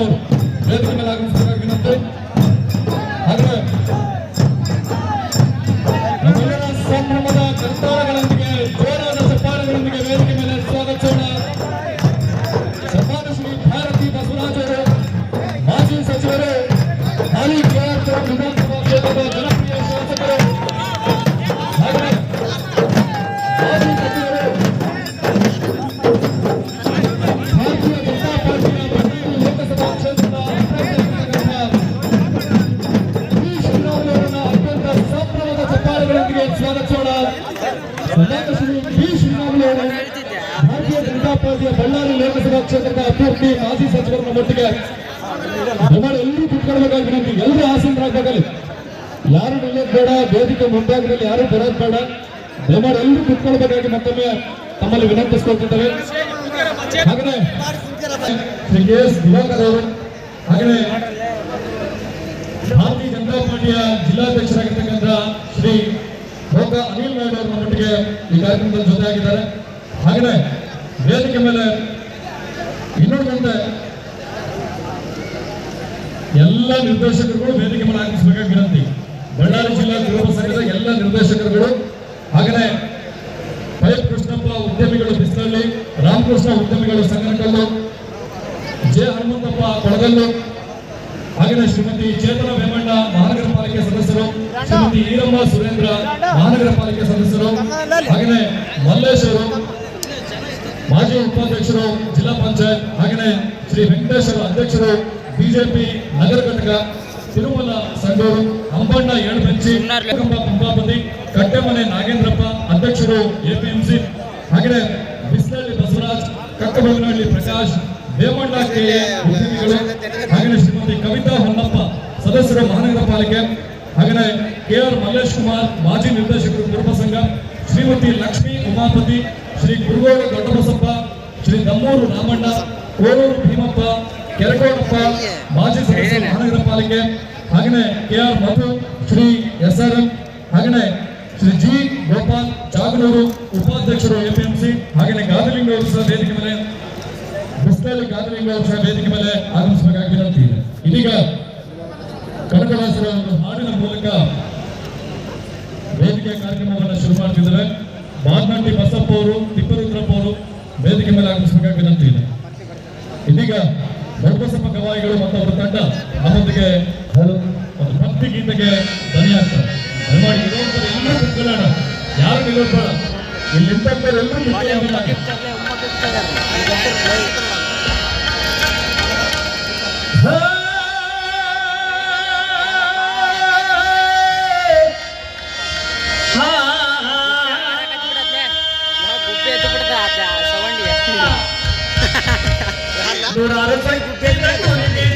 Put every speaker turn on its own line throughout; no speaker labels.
ಅವರು ವೇದಿಕೆ ಮೇಲೆ ಆಗಮಿಸಬೇಕಾಗಿ ವಿನಂತಿ. ಹಾಗೆ ನಮ್ಮೆಲ್ಲರ ಸಂಭ್ರಮದ ಕರ್ತಾರಗಳೊಂದಿಗೆ, ಜೋರಾದ ಸಪಾರಗಳೊಂದಿಗೆ ವೇದಿಕೆ ಮೇಲೆ ಸ್ವಾಗತಿಸೋಣ ಸಪಾರ ಶ್ರೀ ಭಾರತಿ ಬಸವರಾಜ್ ಮಾಜಿ ಸಚಿವರು ಹಾಲಿ ವಿಧಾನಸಭಾ ಕ್ಷೇತ್ರದ ಜನಪ್ರಿಯ ಶ್ರೀ ಪಿ. ಶ್ರೀರಾಮುಲು ಭಾರತೀಯ ಜನತಾ ಪಾರ್ಟಿಯ ಬಳ್ಳಾರಿ ಲೋಕಸಭಾ ಕ್ಷೇತ್ರದ ಅಭ್ಯರ್ಥಿ ಮಾಜಿ ಸಚಿವರನ್ನ ಒಟ್ಟಿಗೆ ಎಲ್ಲರೂ ಕುತ್ಕೊಳ್ಬೇಕಾಗಿ ವಿನಂತಿ ಎಲ್ಲರೂ ಆಸೀನರಾಗಬೇಕಲ್ಲಿ ಯಾರು ನಿಲ್ಲೋದು ಬೇಡ, ವೇದಿಕೆ ಮುಂಭಾಗದಲ್ಲಿ ಯಾರು ಬರೋದು ಬೇಡ. ದಯಮಾಡಿ ಎಲ್ಲರೂ ಕುತ್ಕೊಳ್ಬೇಕಾಗಿ ಮತ್ತೊಮ್ಮೆ ತಮ್ಮಲ್ಲಿ ವಿನಂತಿಸ್ಕೊಳ್ತಿದ್ದೇವೆ. ಹಾಗೆ ಶ್ರೀ ಕೆ ಅವರು ಹಾಗೆಯೇ ಭಾರತೀಯ ಜನತಾ ಪಾರ್ಟಿಯ ಜಿಲ್ಲಾಧ್ಯಕ್ಷರಾಗಿರ್ತಕ್ಕಂಥ ಶ್ರೀ ಅನಿಲ್ ನಾಯ್ಡು ಅವರ ಮಟ್ಟಿಗೆ ಈ ಕಾರ್ಯಕ್ರಮದಲ್ಲಿ ಜೊತೆಯಾಗಿದ್ದಾರೆ. ಹಾಗೆಯೇ ವೇದಿಕೆ ಮೇಲೆ ಇನ್ನೊಂದಂತೆ ಎಲ್ಲ ನಿರ್ದೇಶಕರುಗಳು ವೇದಿಕೆ ಮೇಲೆ ಆಗಮಿಸಬೇಕಾಗಿ ವಿನಂತಿ. ಬಳ್ಳಾರಿ ಜಿಲ್ಲಾ ಕುರುಬ ಸಂಘದ ಎಲ್ಲ ನಿರ್ದೇಶಕರುಗಳು ಹಾಗೆಯೇ ಪೈಪ್ ಕೃಷ್ಣಪ್ಪ ಉದ್ಯಮಿಗಳು ಬಿಸಿಲಲ್ಲಿ ರಾಮಕೃಷ್ಣ ಉದ್ಯಮಿಗಳು ಸಂಗನಕಲ್ಲು, ಜೆ ಹನುಮಂತಪ್ಪ ಕೊಳಗಲ್ಲು ಹಾಗೆಯೇ ಶ್ರೀಮತಿ ಚೇತನ ವೇಮಣ್ಣ, ಮಹಾನಗರ ಶ್ರೀಮತಿ ಈರಮ್ಮ ಸುರೇಂದ್ರ ಮಹಾನಗರ ಪಾಲಿಕೆ ಸದಸ್ಯರು ಹಾಗೆಯೇ ಮಲ್ಲೇಶ್ ಅವರು ಮಾಜಿ ಉಪಾಧ್ಯಕ್ಷರು ಜಿಲ್ಲಾ ಪಂಚಾಯತ್ ಹಾಗೆಯೇ ಶ್ರೀ ವೆಂಕಟೇಶ್ ಅವರು ಅಧ್ಯಕ್ಷರು ಬಿಜೆಪಿ ನಗರ ಘಟಕ ತಿರುಮಲ ಸಂಗೂರು ಅಂಬಣ್ಣ ಏಳುಬೆಂಚಿ ಪಂಪಾಪತಿ ಕಟ್ಟೆಮನೆ ನಾಗೇಂದ್ರಪ್ಪ ಅಧ್ಯಕ್ಷರು ಎಪಿಎಂಸಿ ಹಾಗೆಯೇ ಬಿಸ್ನಹಳ್ಳಿ ಬಸವರಾಜ್ ಕಕ್ಕಬೊಮ್ಮನಹಳ್ಳಿ ಪ್ರಕಾಶ್ ಕೆಎ ಉದ್ಯಮಿಗಳು ಹಾಗೆಯೇ ಶ್ರೀಮತಿ ಕವಿತಾ ಹೊನ್ನಪ್ಪ ಸದಸ್ಯರು ಮಹಾನಗರ ಪಾಲಿಕೆ ಹಾಗೆಯೇ ಕೆ ಆರ್ ಮಲ್ಲೇಶ್ ಕುಮಾರ್, ಮಾಜಿ ನಿರ್ದೇಶಕರು ಕುರುಬ ಸಂಘ, ಶ್ರೀಮತಿ ಲಕ್ಷ್ಮೀ ಉಮಾಪತಿ, ಶ್ರೀ ಗುರುಗೋಡ ದೊಡ್ಡಬಸಪ್ಪ, ಶ್ರೀ ದಮ್ಮೂರು ರಾಮಣ್ಣ, ಕೋರೂರು ಭೀಮಪ್ಪ, ಕೆರಕೋಟಪ್ಪ, ಮಾಜಿ ಸದಸ್ಯ ಮಹಾನಗರ ಪಾಲಿಕೆ ಹಾಗೆಯೇ K R Madhu, Shri S R M ಹಾಗೆಯೇ ಶ್ರೀ ಜಿ. ಗೋಪಾಲ್ ಚಾಗನೂರು ಉಪಾಧ್ಯಕ್ಷರು ಎಪಿಎಂಸಿ ಹಾಗೆಯೇ ಗಾದಲಿಂಗ ವೇದಿಕೆ ಮೇಲೆ ಬುಸ್ತಲ್ಲಿ ಗಾದಲಿಂಗ ವೇದಿಕೆ ಮೇಲೆ ಆಗಮಿಸಬೇಕಾಗಿ ವಿನಂತಿ ಇದೆ. ಇದೀಗ ಕನಕದಾಸರ ಒಂದು ಹಾಡಿನ ಮೂಲಕ ವೇದಿಕೆ ಕಾರ್ಯಕ್ರಮವನ್ನು ಶುರು ಮಾಡ್ತಿದ್ದಾರೆ. ಬಾರ್ನಟ್ಟಿ ಬಸಪ್ಪ ಅವರು, ತಿಪ್ಪರುದ್ರಪ್ಪ ಅವರು ವೇದಿಕೆ ಮೇಲೆ ಆಗಮಿಸಬೇಕಾಗಿ ವಿನಂತಿ ಇದೆ. ಇದೀಗ ದೊಡ್ಡಬಸಪ್ಪ ಗವಾಯಿಗಳು ಮತ್ತು ಅವರ ತಂಡ ನಮ್ಮೊಂದಿಗೆ ಒಂದು ಭಕ್ತಿ ಗೀತೆಗೆ ಧ್ವನಿ ಆಗ್ತಾರೆ ದಯಮಾಡಿ ಯಾರು ನಿಂತಂತವ್ರು ಎಲ್ಲರೂ చూడాలి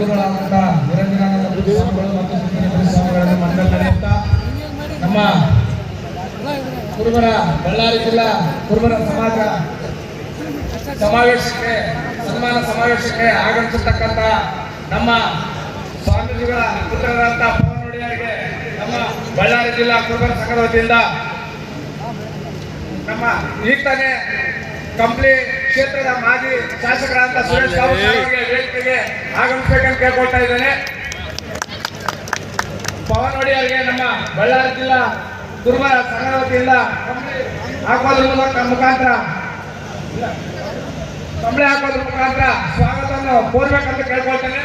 ಜಗದ್ಗುರುಗಳಾದಂಥ ನಿರಂಜನಾನಂದ ಸ್ವಾಮಿಗಳು ಮತ್ತು ಸಿದ್ಧಲಿಂಗ ಸ್ವಾಮಿಗಳನ್ನು ನಡೆಯುತ್ತಾ ನಮ್ಮ ಕುರುಬರ ಬಳ್ಳಾರಿ ಜಿಲ್ಲಾ ಕುರುಬರ ಸಮಾಜ ಸಮಾವೇಶಕ್ಕೆ, ಸನ್ಮಾನ ಸಮಾವೇಶಕ್ಕೆ ಆಗಮಿಸತಕ್ಕಂತ ನಮ್ಮ ಸ್ವಾಮೀಜಿಗಳ ಪುತ್ರರಾದಂಥ ಪವನ್ ಒಡೆಯರಿಗೆ ನಮ್ಮ ಬಳ್ಳಾರಿ ಜಿಲ್ಲಾ ಕುರುಬರ ಸಂಘದ ವತಿಯಿಂದ ನಮ್ಮ ಈಗ ತಾನೇ ಕಂಪ್ಲಿ ಕ್ಷೇತ್ರದ ಮಾಜಿ ಶಾಸಕರಾದಂಥ ಸುರೇಶ್ ಅವರಿಗೆ ವೇದಿಕೆಗೆ ಆಗಮಿಸಬೇಕಂತ ಕೇಳ್ಕೊಳ್ತಾ ಇದ್ದೇನೆ. ಪವನ್ ಅವರಿಗೆ ನಮ್ಮ ಬಳ್ಳಾರಿ ಜಿಲ್ಲಾ ಕುರುಬರ ಸಂಘದ ವತಿಯಿಂದ ಹಾಕೋದ್ರ ಮೂಲಕ ಮುಖಾಂತರ ಕಂಬಳಿ ಹಾಕೋದ್ರ ಮುಖಾಂತರ ಸ್ವಾಗತವನ್ನು ಕೋರ್ಬೇಕಂತ ಕೇಳ್ಕೊಳ್ತೇನೆ.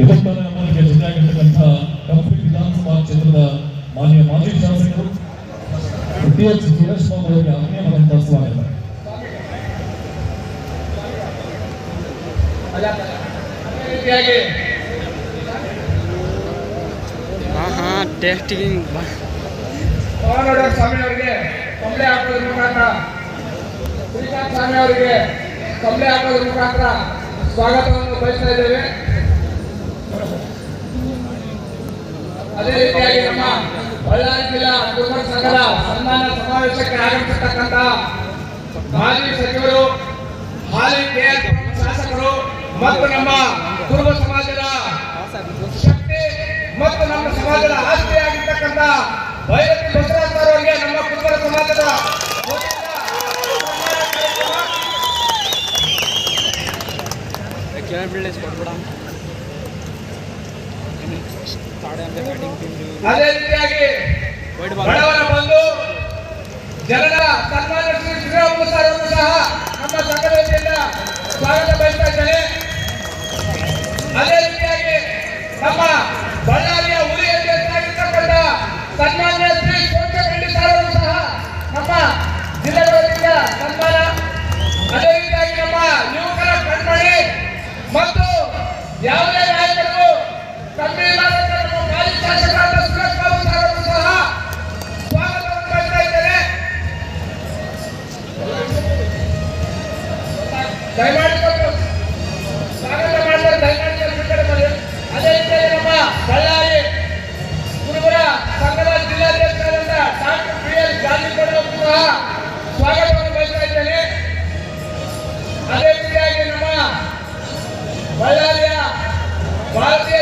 ಇದಕ್ಕಾಗಿ ನಮ್ಮೊಂದಿಗೆ ಜೊತೆಯಾಗಿರ್ತಕ್ಕಂಥ ಕಂಪ್ಲಿ ವಿಧಾನಸಭಾ ಕ್ಷೇತ್ರದ ಮಾನ್ಯ ಮಾಜಿ ಶಾಸಕರು ಟಿ ಎಚ್ ಸುರೇಶ್ ಬಾಬು ಅವರಿಗೆ ಸ್ವಾಗತ
ರೀತಿಯಾಗಿ
ಹಾ ಹಾ ಟೇಸ್ಟಿಂಗ್
ಅವರಿಗೆ ಅವರಿಗೆ ಸ್ವಾಗತವನ್ನು ಬಯಸ್ತಾ ಇದ್ದೇವೆ ಅದೇ ರೀತಿಯಾಗಿ ನಮ್ಮ ಬಳ್ಳಾರಿ ಜಿಲ್ಲಾ ಕುರುಬರ ಸಂಘದ ಸನ್ಮಾನ ಸಮಾವೇಶಕ್ಕೆ ಆಗಮಿಸತಕ್ಕಂತ ಮಾಜಿ ಸಚಿವರು, ಹಾಲಿ ಕೆಆರ್ ಶಾಸಕರು ಮತ್ತು ನಮ್ಮ ಕುರುಬ ಸಮಾಜದ ಶಕ್ತಿ ಮತ್ತು ನಮ್ಮ ಸಮಾಜದ ಆಸ್ತಿಯಾಗಿರ್ತಕ್ಕಂಥ ಬೈರತಿ ಬಸವರಾಜ್ ನಮ್ಮ ಕುರುಬರ ಸಮಾಜದ
ಕೇಳಬಿಡ್ಲಿ ಕೊಟ್ಬಿಡ
ಅದೇ ರೀತಿಯಾಗಿ ಬಡವರ ಜನರ ಸರ್ ಅವರು ಸಹ ನಮ್ಮ ಸಂಘದ ವತಿಯಿಂದ ಸ್ವಾಗತ ಬಯಸ್ತಾ ಇದ್ದಾರೆ ಅದೇ ರೀತಿಯಾಗಿ ನಮ್ಮ ಬಳ್ಳಾರಿಯ ಉರಿಯಲ್ಲಿ ಸನ್ಮಾನ್ಯ ಅದೇ ರೀತಿ ನಮ್ಮ ಬಳ್ಳಾರಿ ಕುರುಬರ ಸಂಘದ ಜಿಲ್ಲಾಧ್ಯಕ್ಷರಾದಂಥ ಡಾಕ್ಟರ್ ಪಿ ಎಲ್ ಸಹ ಸ್ವಾಗತವನ್ನು ಬಯಸ್ತಾ ಇದ್ದೇನೆ ಅದೇ ರೀತಿಯಾಗಿ ನಮ್ಮ ಬಳ್ಳಾರಿಯ ಭಾರತೀಯ